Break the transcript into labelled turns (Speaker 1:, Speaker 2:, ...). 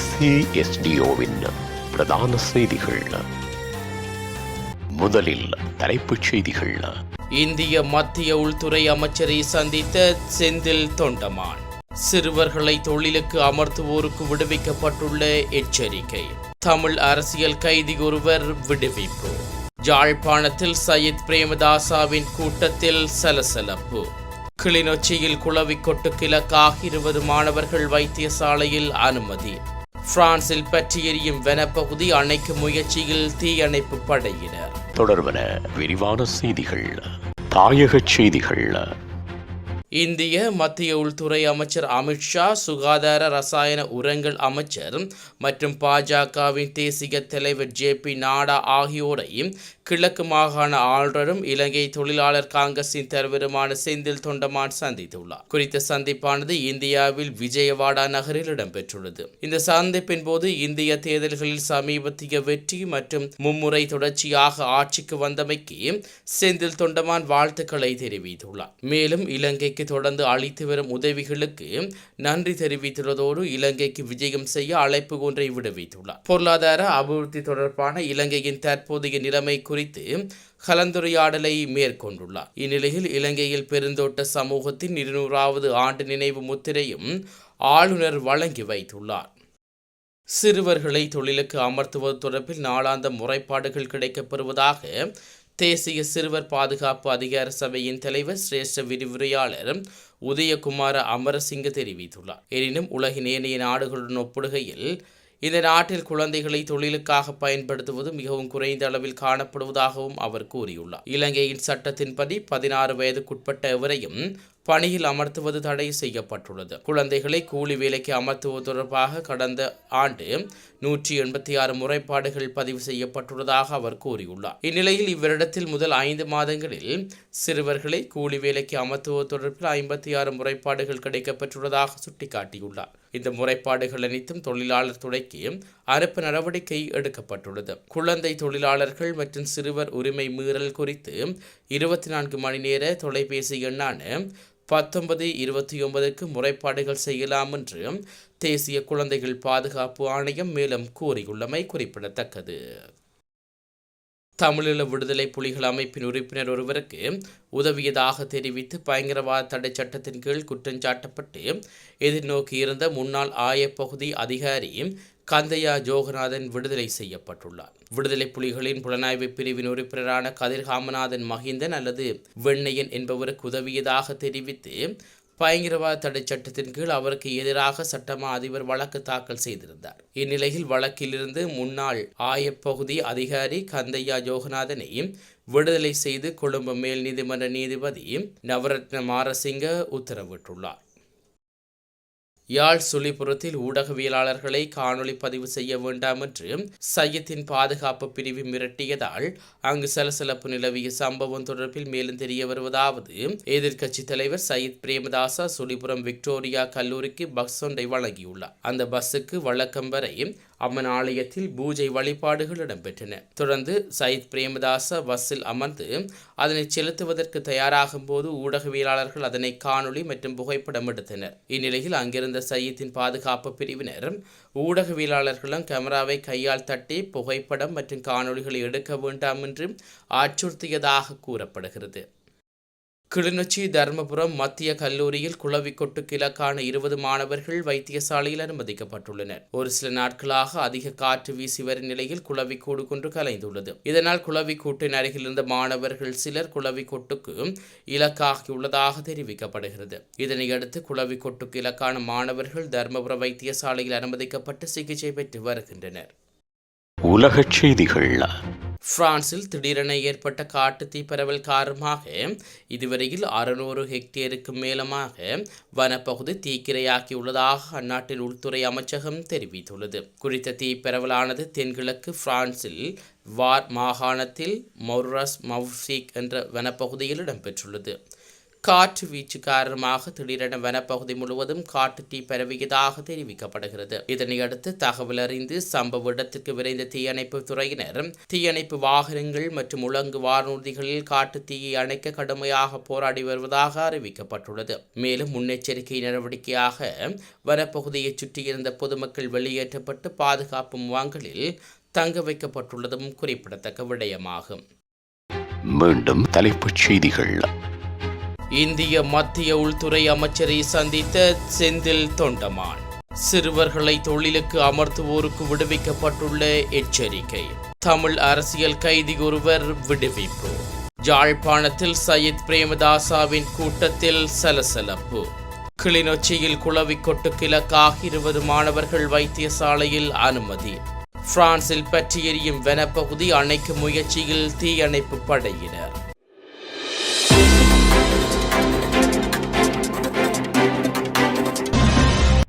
Speaker 1: ஏசிஎஸ்டிஓவின் பிரதான செய்திகள். முதலில் தலைப்புச் செய்திகள்.
Speaker 2: இந்திய மத்திய உள்துறை அமைச்சரை சந்தித்த செந்தில் தொண்டமான் சிறுவர்களை தொழிலுக்கு அமர்த்துவோருக்கு விடுவிக்கப்பட்டுள்ள எச்சரிக்கை. தமிழ் அரசியல் கைதி ஒருவர் விடுவிப்பு. ஜாழ்ப்பாணத்தில் சையத் பிரேமதாசாவின் கூட்டத்தில் சலசலப்பு. கிளிநொச்சியில் குளவிக்கொட்டு கிழக்காக இருபது மாணவர்கள் வைத்தியசாலையில் அனுமதி. பிரான்சில் பற்றி எரியும் வனப்பகுதி அணைக்கும் முயற்சியில் தீயணைப்பு படையினர்.
Speaker 1: தொடர்பன விரிவான செய்திகள் தாயகச் செய்திகள்.
Speaker 2: இந்திய மத்திய உள்துறை அமைச்சர் அமித்ஷா சுகாதார ரசாயன உரங்கள் அமைச்சர் மற்றும் பாஜகவின் தேசிய தலைவர் ஜே பி நாடா ஆகியோரையும் கிழக்கு மாகாண ஆளுநரும் இலங்கை தொழிலாளர் காங்கிரசின் தலைவருமான செந்தில் தொண்டமான் சந்தித்துள்ளார். குறித்த சந்திப்பானது இந்தியாவில் விஜயவாடா நகரில் இடம்பெற்றுள்ளது. இந்த சந்திப்பின் போது இந்திய தேர்தல்களில் சமீபத்திய வெற்றி மற்றும் மும்முறை தொடர்ச்சியாக ஆட்சிக்கு வந்தமைக்கு செந்தில் தொண்டமான் வாழ்த்துக்களை தெரிவித்துள்ளார். மேலும் இலங்கைக்கு தொடர்ந்து அளித்து வரும் உதவிகளுக்கு நன்றி தெரிவித்துள்ளதோடு இலங்கைக்கு விஜயம் செய்ய அழைப்பு ஒன்றை விடுவித்துள்ளார். பொருளாதார அபிவிருத்தி தொடர்பான இலங்கையின் தற்போதைய நிலைமை குறித்து கலந்துரையாடலை மேற்கொண்டுள்ளார். இந்நிலையில் இலங்கையில் பெருந்தோட்ட சமூகத்தின் இருநூறாவது ஆண்டு நினைவு முத்திரையும் ஆளுநர் வழங்கி வைத்துள்ளார். சிறுவர்களை தொழிலுக்கு அமர்த்துவது தொடர்பில் நாளாந்த முறைப்பாடுகள் கிடைக்கப்பெறுவதாக தேசிய சிறுவர் பாதுகாப்பு அதிகார சபையின் தலைவர் சிரேஷ்ட விரிவுரையாளர் உதயகுமார அமரசிங்க தெரிவித்துள்ளார். எனினும் உலகின் ஏனைய நாடுகளுடன் ஒப்பிடுகையில் இந்த நாட்டில் குழந்தைகளை தொழிலுக்காக பயன்படுத்துவது மிகவும் குறைந்த அளவில் காணப்படுவதாகவும் அவர் கூறியுள்ளார். இலங்கையின் சட்டத்தின்படி பதினாறு வயதுக்குட்பட்ட எவரையும் பணியில் அமர்த்துவது தடை செய்யப்பட்டுள்ளது. குழந்தைகளை கூலி வேலைக்கு அமர்த்துவது தொடர்பாக கடந்த ஆண்டு நூற்றி எண்பத்தி ஆறு முறைப்பாடுகள் பதிவு செய்யப்பட்டுள்ளதாக அவர் கூறியுள்ளார். இந்நிலையில் இவ்விடத்தில் முதல் ஐந்து மாதங்களில் சிறுவர்களை கூலி வேலைக்கு அமர்த்துவது தொடர்பில் ஐம்பத்தி ஆறு முறைப்பாடுகள் கிடைக்கப்பெற்றுள்ளதாக சுட்டிக்காட்டியுள்ளார். இந்த முறைப்பாடுகள் அனைத்தும் தொழிலாளர் துறைக்கு அனுப்ப நடவடிக்கை எடுக்கப்பட்டுள்ளது. குழந்தை தொழிலாளர்கள் மற்றும் சிறுவர் உரிமை மீறல் குறித்து இருபத்தி நான்கு மணி நேர தொலைபேசி எண்ணான பத்தொன்பது இருபத்தி ஒன்பதுக்கு முறைப்பாடுகள் செய்யலாம் என்று தேசிய குழந்தைகள் பாதுகாப்பு ஆணையம் மேலும் கூறியுள்ளமை குறிப்பிடத்தக்கது. தமிழீழ விடுதலை புலிகள் அமைப்பின் உறுப்பினர் ஒருவருக்கு உதவியதாக தெரிவித்து பயங்கரவாத தடை சட்டத்தின் கீழ் குற்றஞ்சாட்டப்பட்டு எதிர்நோக்கியிருந்த முன்னாள் ஆயப்பகுதி அதிகாரி கந்தையா ஜோகநாதன் விடுதலை செய்யப்பட்டுள்ளார். விடுதலை புலிகளின் புலனாய்வு பிரிவின் உறுப்பினரான கதிர் காமநாதன் மகிந்தன் அல்லது வெண்ணையன் என்பவருக்கு உதவியதாக தெரிவித்து பயங்கரவாத தடை சட்டத்தின் கீழ் அவருக்கு எதிராக சட்டமா அதிபர் வழக்கு தாக்கல் செய்திருந்தார். இந்நிலையில் வழக்கிலிருந்து முன்னாள் ஆயப்பகுதி அதிகாரி கந்தையா ஜோகநாதனை விடுதலை செய்து கொழும்பு மேல் நீதிமன்ற நீதிபதி நவரத்ன மாரசிங்க உத்தரவிட்டுள்ளார். யாழ் சுழிபுரத்தில் ஊடகவியலாளர்களை காணொளி பதிவு செய்ய வேண்டாம் என்று சையத்தின் பாதுகாப்பு பிரிவு மிரட்டியதால் அங்கு சலசலப்பு நிலவிய சம்பவம் தொடர்பில் மேலும் தெரிய வருவதாவது எதிர்க்கட்சி தலைவர் சையத் பிரேமதாசா சுழிபுரம் விக்டோரியா கல்லூரிக்கு பஸ் ஒன்றை வழங்கியுள்ளார். அந்த பஸ்ஸுக்கு வழக்கம் வரை அம்மன் ஆலயத்தில் பூஜை வழிபாடுகள் இடம்பெற்றன. தொடர்ந்து சயித் பிரேமதாச பஸ்ஸில் அமர்ந்து அதனை செலுத்துவதற்கு தயாராகும் போது ஊடகவியலாளர்கள் அதனை காணொளி மற்றும் புகைப்படம் எடுத்தனர். இந்நிலையில் அங்கிருந்த சையத்தின் பாதுகாப்பு பிரிவினர் ஊடகவியலாளர்களும் கேமராவை கையால் தட்டி புகைப்படம் மற்றும் காணொளிகளை எடுக்க வேண்டாம் என்று அச்சுறுத்தியதாக கூறப்படுகிறது. கிளிநொச்சி தர்மபுரம் மத்திய கல்லூரியில் குளவி கிழக்கான இருபது மாணவர்கள் வைத்தியசாலையில் அனுமதிக்கப்பட்டுள்ளனர். ஒரு சில நாட்களாக அதிக காற்று வீசி வரும் நிலையில் குளவிக்கூடு கொன்று கலைந்துள்ளது. இதனால் குளவிக்கூட்டின் அருகில் இருந்த மாணவர்கள் சிலர் குளவிக்கொட்டுக்கு இலக்காகியுள்ளதாக தெரிவிக்கப்படுகிறது. இதனையடுத்து குளவிக்கொட்டுக்கு இலக்கான மாணவர்கள் தர்மபுரம் வைத்தியசாலையில் அனுமதிக்கப்பட்டு சிகிச்சை பெற்று வருகின்றனர்.
Speaker 1: உலகச் செய்திகள்
Speaker 2: பிரான்சில் திடீரென ஏற்பட்ட காட்டுத்தீ பரவல் காரணமாக இதுவரையில் அறுநூறு ஹெக்டேருக்கு மேலமாக வனப்பகுதி தீக்கிரையாக்கியுள்ளதாக அந்நாட்டின் உள்துறை அமைச்சகம் தெரிவித்துள்ளது. குறித்த தீ பரவலானது தென்கிழக்கு பிரான்சில் வார் மாகாணத்தில் மௌரஸ் மவுசீக் என்ற வனப்பகுதியில் இடம்பெற்றுள்ளது. காற்று வீச்சு காரணமாக திடீரென வனப்பகுதி முழுவதும் காட்டு தீ பரவியதாக தெரிவிக்கப்படுகிறது. இதனையடுத்து தகவல் அறிந்து சம்பவ இடத்திற்கு விரைந்த தீயணைப்பு துறையினர் தீயணைப்பு வாகனங்கள் மற்றும் உலங்கு வானூர்திகளில் காட்டு தீயை அணைக்க கடுமையாக போராடி வருவதாக அறிவிக்கப்பட்டுள்ளது. மேலும் முன்னெச்சரிக்கை நடவடிக்கையாக வனப்பகுதியைச் சுற்றியிருந்த பொதுமக்கள் வெளியேற்றப்பட்டு பாதுகாப்பு முகாம்களில் தங்க வைக்கப்பட்டுள்ளதும் குறிப்பிடத்தக்க விடயமாகும்.
Speaker 1: மீண்டும் தலைப்புச் செய்திகள்.
Speaker 2: இந்திய மத்திய உள்துறை அமைச்சரை சந்தித்த செந்தில் தொண்டமான். சிறுவர்களை தொழிலுக்கு அமர்த்துவோருக்கு விடுவிக்கப்பட்டுள்ள எச்சரிக்கை. தமிழ் அரசியல் கைதி ஒருவர் விடுவிப்பு. ஜாழ்ப்பாணத்தில் சையத் பிரேமதாசாவின் கூட்டத்தில் சலசலப்பு. கிளிநொச்சியில் குளவிக்கொட்டு கிழக்காக இருபது மாணவர்கள் வைத்தியசாலையில் அனுமதி. பிரான்சில் பற்றி எரியும் வனப்பகுதி அணைக்கும் முயற்சியில் தீயணைப்பு படையினர்.